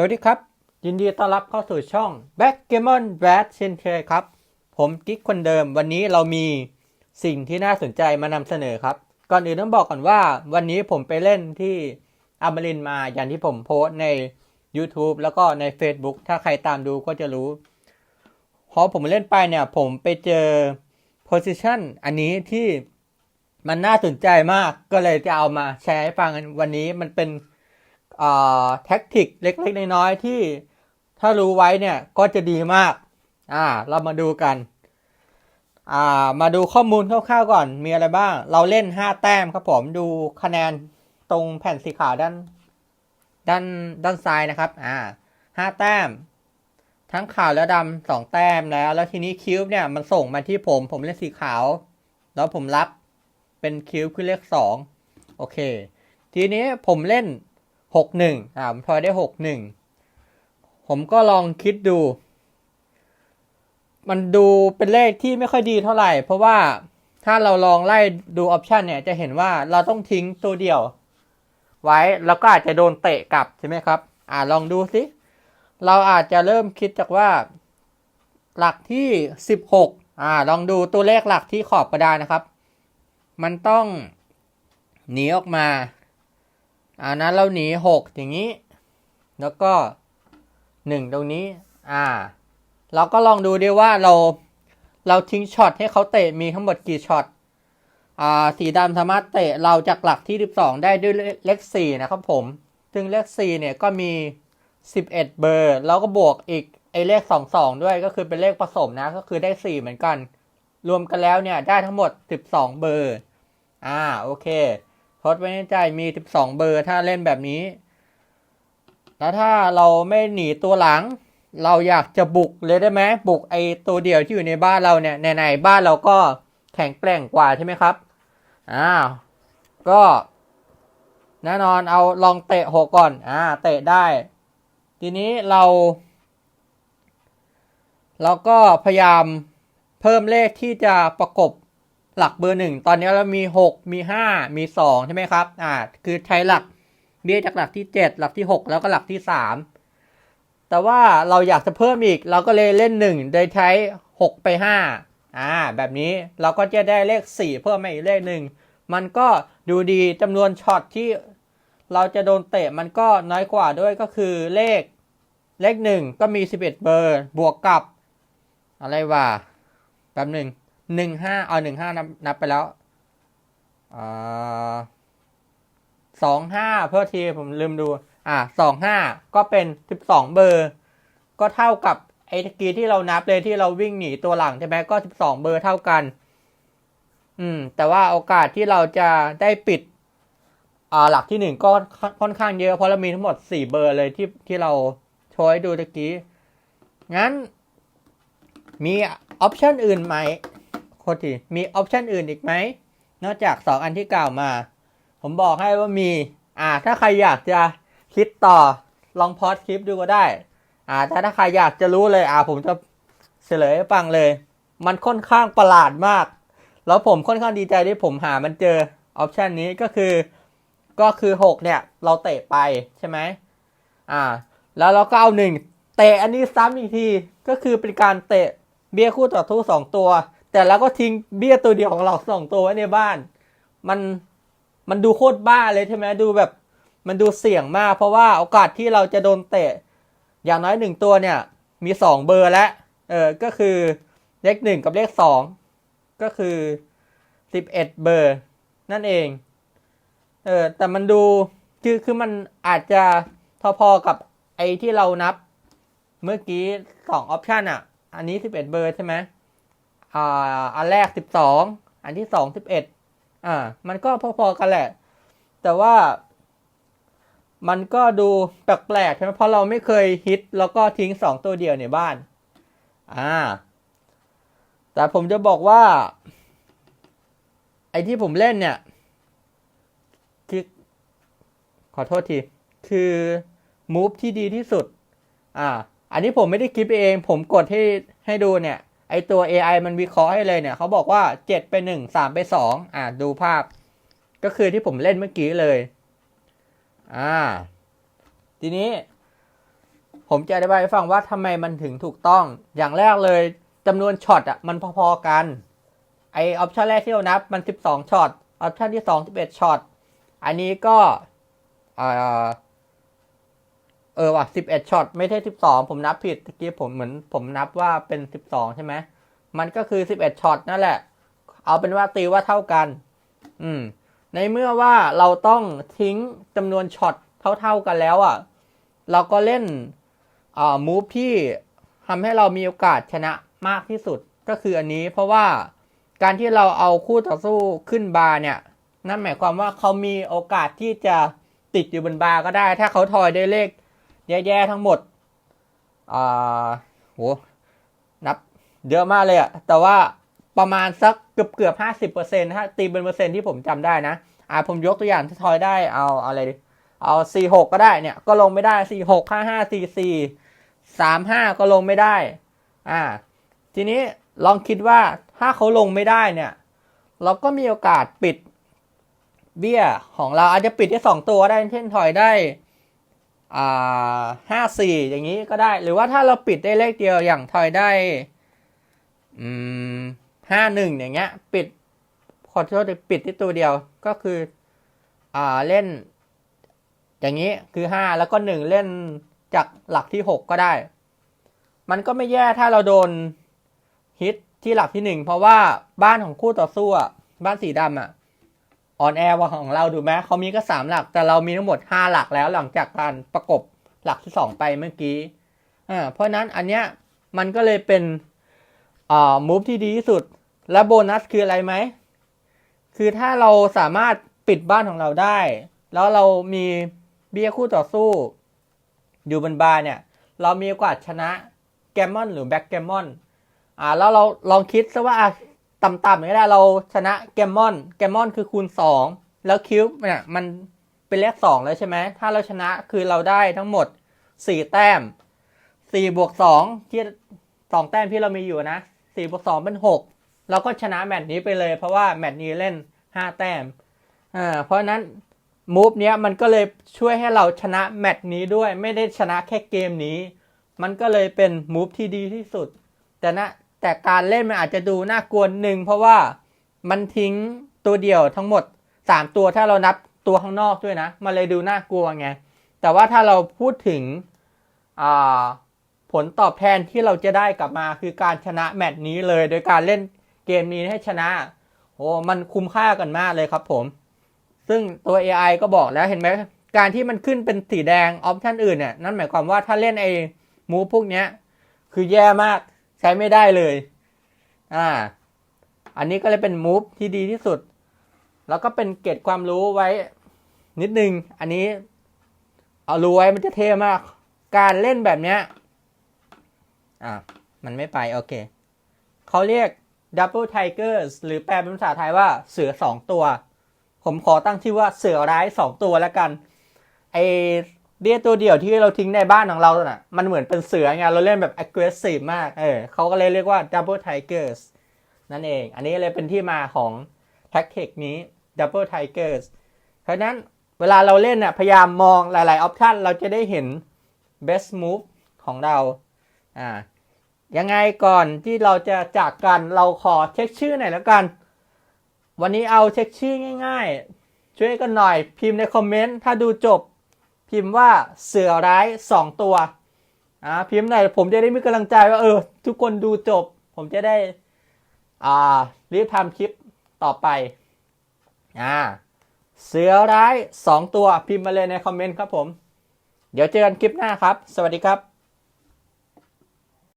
สวัสดีครับ ยินดีต้อนรับเข้าสู่ช่อง Back g a m o n b a t เช่นเคยครับ ผมกิ๊กคนเดิมวันนี้เรามีสิ่งที่น่าสนใจมานำเสนอครับ ก่อนอื่นต้องบอกก่อนว่าวันนี้ผมไปเล่นที่อมรินมาอย่างที่ผมโพสใน YouTube แล้วก็ใน Facebook ถ้าใครตามดูก็จะรู้พอผมเล่นไปเนี่ย ผมไปเจอ position อันนี้ที่มันน่าสนใจมากก็เลยจะเอามาแชร์ให้ฟังกันวันนี้มันเป็น แท็กติกเล็กๆ น้อยๆ ที่ถ้ารู้ไว้เนี่ยก็จะดีมากอ่าเรามาดูกันอ่ามาดูข้อมูลคร่าวๆก่อนมีอะไรบ้าง เราเล่น 5 แต้มครับผมดูคะแนนตรงแผ่นสีขาวด้านด้านด้านซ้ายนะครับอ่าห้าแต้ม ทั้งขาวและดำสองแต้มแล้ว แล้วทีนี้คิวบ์เนี่ยมันส่งมาที่ผม ผมเล่นสีขาว แล้วผมรับเป็นคิวบ์คือเลขสองโอเค ทีนี้ผมเล่น หกหนึ่งอ่าผมทอยได้หกหนึ่งผมก็ลองคิดดู มันดูเป็นเลขที่ไม่ค่อยดีเท่าไหร่ เพราะว่าถ้าเราลองไล่ดูออปชันเนี่ยจะเห็นว่าเราต้องทิ้งตัวเดียว ไว้แล้วก็อาจจะโดนเตะกลับใช่ไหมครับ อ่าลองดูสิเราอาจจะเริ่มคิดจากว่า หลักที่สิบหกอ่า ลองดูตัวเลขหลักที่ขอบกระดานนะครับ มันต้องหนีออกมา อ่านั้นเราหนีหกอย่างนี้ แล้วก็หนึ่งตรงนี้ อ่า เราก็ลองดูดีว่าเรา เราทิ้งช็อตให้เขาเตะมีทั้งหมดกี่ช็อต อ่า สีดำสามารถเตะเราจากหลักที่ 12 ได้ด้วยเลข4นะครับผม ซึ่งเลข4เนี่ยก็มี 11 เบอร์ แล้วก็บวกอีกไอเลข 22 ด้วย ก็คือเป็นเลขผสมนะ ก็คือได้4เหมือนกัน รวมกันแล้วเนี่ยได้ทั้งหมด 12 เบอร์ อ่า โอเค ดไว้ในใจมี 12 เบอร์ถ้าเล่นแบบนี้ แล้วถ้าเราไม่หนีตัวหลัง เราอยากจะบุกเลยได้ไหมบุกไอตัวเดียวที่อยู่ในบ้านเราเนี่ยไหนๆบ้านเราก็แข็งแกร่งกว่าใช่ไหมครับอ้าวก็แน่นอนเอาลองเตะหกก่อนอ่าเตะได้ ทีนี้เรา เราก็พยายามเพิ่มเลขที่จะประกบ หลักเบอร์หนึ่งตอนนี้เรามีหกมีห้ามีสองใช่ไหมครับ อ่า คือใช้หลักเบี้ยจากหลักที่เจ็ดหลักที่หกแล้วก็หลักที่สามแต่ว่าเราอยากจะเพิ่มอีก เราก็เลยเล่นหนึ่งโดยใช้หกไปห้าอ่า แบบนี้เราก็จะได้เลขสี่เพิ่มมาอีกเลขหนึ่ง มันก็ดูดีจำนวนช็อตที่เราจะโดนเตะมันก็น้อยกว่าด้วยก็คือเลขเลขหนึ่งก็มีสิบเอ็ดเบอร์บวกกับ อะไรวะแป๊บหนึ่ง หนึ่งห้าเอาหนึ่งห้านับนับไปแล้วสองห้าเพื่อทีผมลืมดู อ่าสองห้าก็เป็นสิบสองเบอร์ ก็เท่ากับไอ้ตะกี้ที่เรานับเลยที่เราวิ่งหนีตัวหลังใช่ไหมก็สิบสองเบอร์เท่ากัน อืม แต่ว่าโอกาสที่เราจะได้ปิด อ่าหลักที่หนึ่งก็ค่อนข้างเยอะเพราะเรามีทั้งหมดสี่เบอร์เลยที่ที่เราโชว์ให้ดูตะกี้ งั้นมีออปชันอื่นไหม คตรทีมีออปชันอื่นอีกไหม นอกจาก 2 อันที่กล่าวมา ผมบอกให้ว่ามี อ่า ถ้าใครอยากจะคิดต่อลองพอดคลิปดูก็ได้ อ่า ถ้าถ้าใครอยากจะรู้เลย อ่า ผมจะเฉลยให้ฟังเลย มันค่อนข้างประหลาดมาก แล้วผมค่อนข้างดีใจที่ผมหามันเจอออปชันนี้ก็คือ ก็คือ 6 เนี่ย เราเตะไปใช่ไหมอ่า แล้วเราก็เอาหนึ่งเตะอันนี้ซ้ำอีกที ก็คือเป็นการเตะเบี้ยคู่ต่อสู้สองตัว แต่เราก็ทิ้งเบี้ยตัวเดียวของเราสองตัวไว้ในบ้าน มันมันดูโคตรบ้าเลยใช่ไหมดูแบบมันดูเสี่ยงมาก เพราะว่าโอกาสที่เราจะโดนเตะ อย่างน้อยหนึ่งตัวเนี่ย มีสองเบอร์แล้วเออก็คือเลขหนึ่งกับเลขสองก็คือสิบเอ็ดเบอร์ นั่นเองเออแต่มันดูคือคือมันอาจจะพอๆกับไอ้ที่เรานับ เมื่อกี้สองออปชันอะ อันนี้สิบเอ็ดเบอร์ใช่ไหม อ่าอันแรกสิบสองอันที่สองสิบเอ็ดอ่า มันก็พอๆกันแหละ แต่ว่า มันก็ดูแปลกๆใช่ไหมเพราะเราไม่เคยฮิตแล้วก็ทิ้งสองตัวเดียวในบ้าน อ่า แต่ผมจะบอกว่า ไอ้ที่ผมเล่นเนี่ย คือ ขอโทษที คือมูฟที่ดีที่สุด อ่า อันนี้ผมไม่ได้คลิปเอง ผมกดให้ให้ดูเนี่ย ไอตัว AI มันวิเคราะห์ให้เลยเนี่ยเขาบอกว่า 7 ไป 1 3 ไป 2 อ่าดูภาพ ก็คือที่ผมเล่นเมื่อกี้เลย อ่า ทีนี้ ผมจะอธิบายให้ฟังว่าทำไมมันถึงถูกต้อง อย่างแรกเลยจำนวนช็อตอะมันพอๆกัน ไอออปชันแรกที่เรานับมัน 12ช็อต ออปชันที่ 2 11ช็อต อันนี้ก็เออ เออว่ะ11ช็อตไม่ใช่12ผมนับผิดตะกี้ผมเหมือนผมนับว่าเป็น12ใช่ไหมมันก็คือ11ช็อตนั่นแหละ เอาเป็นว่าตีว่าเท่ากัน อืม ในเมื่อว่าเราต้องทิ้งจำนวนช็อตเท่าๆกันแล้วอะ เราก็เล่นอ่ามูฟที่ทำให้เรามีโอกาสชนะมากที่สุดก็คืออันนี้เพราะว่าการที่เราเอาคู่ต่อสู้ขึ้นบาร์เนี่ย นั่นหมายความว่าเขามีโอกาสที่จะติดอยู่บนบาร์ก็ได้ ถ้าเขาทอยได้เลข แย่ๆทั้งหมดอ่าโหนับเยอะมากเลยอะแต่ว่าประมาณสักเกือบเกือบห้าสิบเปอร์เซ็นต์ถ้าตีเป็นเปอร์เซ็นต์ที่ผมจำได้นะ อ่าผมยกตัวอย่างที่ทอยได้เอาเอาอะไรดิเอาสี่หกก็ได้เนี่ย ก็ลงไม่ได้สี่หกห้าห้าสี่สี่สามห้าก็ลงไม่ได้ อ่า ทีนี้ลองคิดว่าถ้าเขาลงไม่ได้เนี่ย เราก็มีโอกาสปิดเบี้ยของเราอาจจะปิดได้สองตัวได้ เช่นถอยได้ ห้าสี่อย่างนี้ก็ได้ หรือว่าถ้าเราปิดได้เลขเดียวอย่างถอยได้ห้าหนึ่งอย่างเงี้ย ปิดขอโทษปิดที่ตัวเดียวก็คืออ่าเล่น อย่างนี้คือห้าแล้วก็หนึ่งเล่นจากหลักที่หกก็ได้ มันก็ไม่แย่ถ้าเราโดนฮิตที่หลักที่หนึ่งเพราะว่าบ้านของคู่ต่อสู้อะบ้านสีดำอะ ออนแอร์ว่าของเราดูไหมเขามีก็สามหลัก แต่เรามีทั้งหมดห้าหลักแล้วหลังจากการประกบหลักที่สองไปเมื่อกี้อ่าเพราะนั้นอันเนี้ยมันก็เลยเป็นอ่ามูฟที่ดีที่สุด และโบนัสคืออะไรไหม คือถ้าเราสามารถปิดบ้านของเราได้ แล้วเรามีเบี้ยคู่ต่อสู้ อยู่บนบาร์เนี่ย เรามีโอกาสชนะแกมมอนหรือแบ็กแกมมอนอ่าแล้วเราลองคิดซะว่า ต่ำๆก็ได้เราชนะแกมมอนแกมมอนคือคูณ 2 แล้วคิวบ์เนี่ยมันเป็นเลข2แล้วใช่ไหมถ้าเราชนะคือเราได้ทั้งหมด 4 แต้ม 4 บวก2ที่2แต้มที่เรามีอยู่นะ 4 บวก 2 เป็น 6 เราก็ชนะแมตช์นี้ไปเลย เพราะว่าแมตช์นี้เล่น 5 แต้มอ่าเพราะฉะนั้นมูฟเนี้ยมันก็เลยช่วยให้เราชนะแมตช์นี้ด้วยไม่ได้ชนะแค่เกมนี้ มันก็เลยเป็นมูฟที่ดีที่สุด แต่นะ แต่การเล่นมันอาจจะดูน่ากลัวหนึ่งเพราะว่ามันทิ้งตัวเดียวทั้งหมด 3 ตัวถ้าเรานับตัวข้างนอกด้วยนะ มันเลยดูน่ากลัวไง แต่ว่าถ้าเราพูดถึงผลตอบแทนที่เราจะได้กลับมาคือการชนะแมตช์นี้เลย โดยการเล่นเกมนี้ให้ชนะโอ้มันคุ้มค่ากันมากเลยครับผม ซึ่งตัว AI ก็บอกแล้วเห็นไหมการที่มันขึ้นเป็นสีแดงออปชันอื่นเนี่ยนั่นหมายความว่าถ้าเล่นไอ้มูพวกเนี้ยคือแย่มาก ใช้ไม่ได้เลย อ่า อันนี้ก็เลยเป็นมูฟที่ดีที่สุด แล้วก็เป็นเกร็ดความรู้ไว้ นิดนึง อันนี้ เอารู้ไว้มันจะเท่มาก การเล่นแบบเนี้ย อ่า มันไม่ไปโอเค เขาเรียก Double Tigers หรือแปลเป็นภาษาไทยว่าเสือสองตัว ผมขอตั้งชื่อว่าเสือร้ายสองตัวแล้วกัน ไอ เดียตัวเดียวที่เราทิ้งในบ้านของเราน่ะ มันเหมือนเป็นเสือไง เราเล่นแบบ aggressive มาก เออเขาก็เลยเรียกว่า Double Tigers นั่นเอง อันนี้เลยเป็นที่มาของ tactic นี้ Double Tigers เพราะนั้นเวลาเราเล่นน่ะ พยายามมองหลาย ๆ ออปชันเราจะได้เห็น best move ของเรา อ่า ยังไงก่อนที่เราจะจากกันเราขอเช็คชื่อหน่อยแล้วกัน วันนี้เอาเช็คชื่อง่าย ๆ ช่วยกันหน่อยพิมพ์ในคอมเมนต์ถ้าดูจบ พิมพ์ว่าเสือร้ายสองตัวอ่าพิมพ์หน่อยผมจะได้มีกำลังใจว่าเออ ทุกคนดูจบ ผมจะได้อ่ารีบทำคลิปต่อไปอ่าเสือร้ายสองตัวพิมพ์มาเลยในคอมเมนต์ครับผม เดี๋ยวเจอกันคลิปหน้าครับ สวัสดีครับ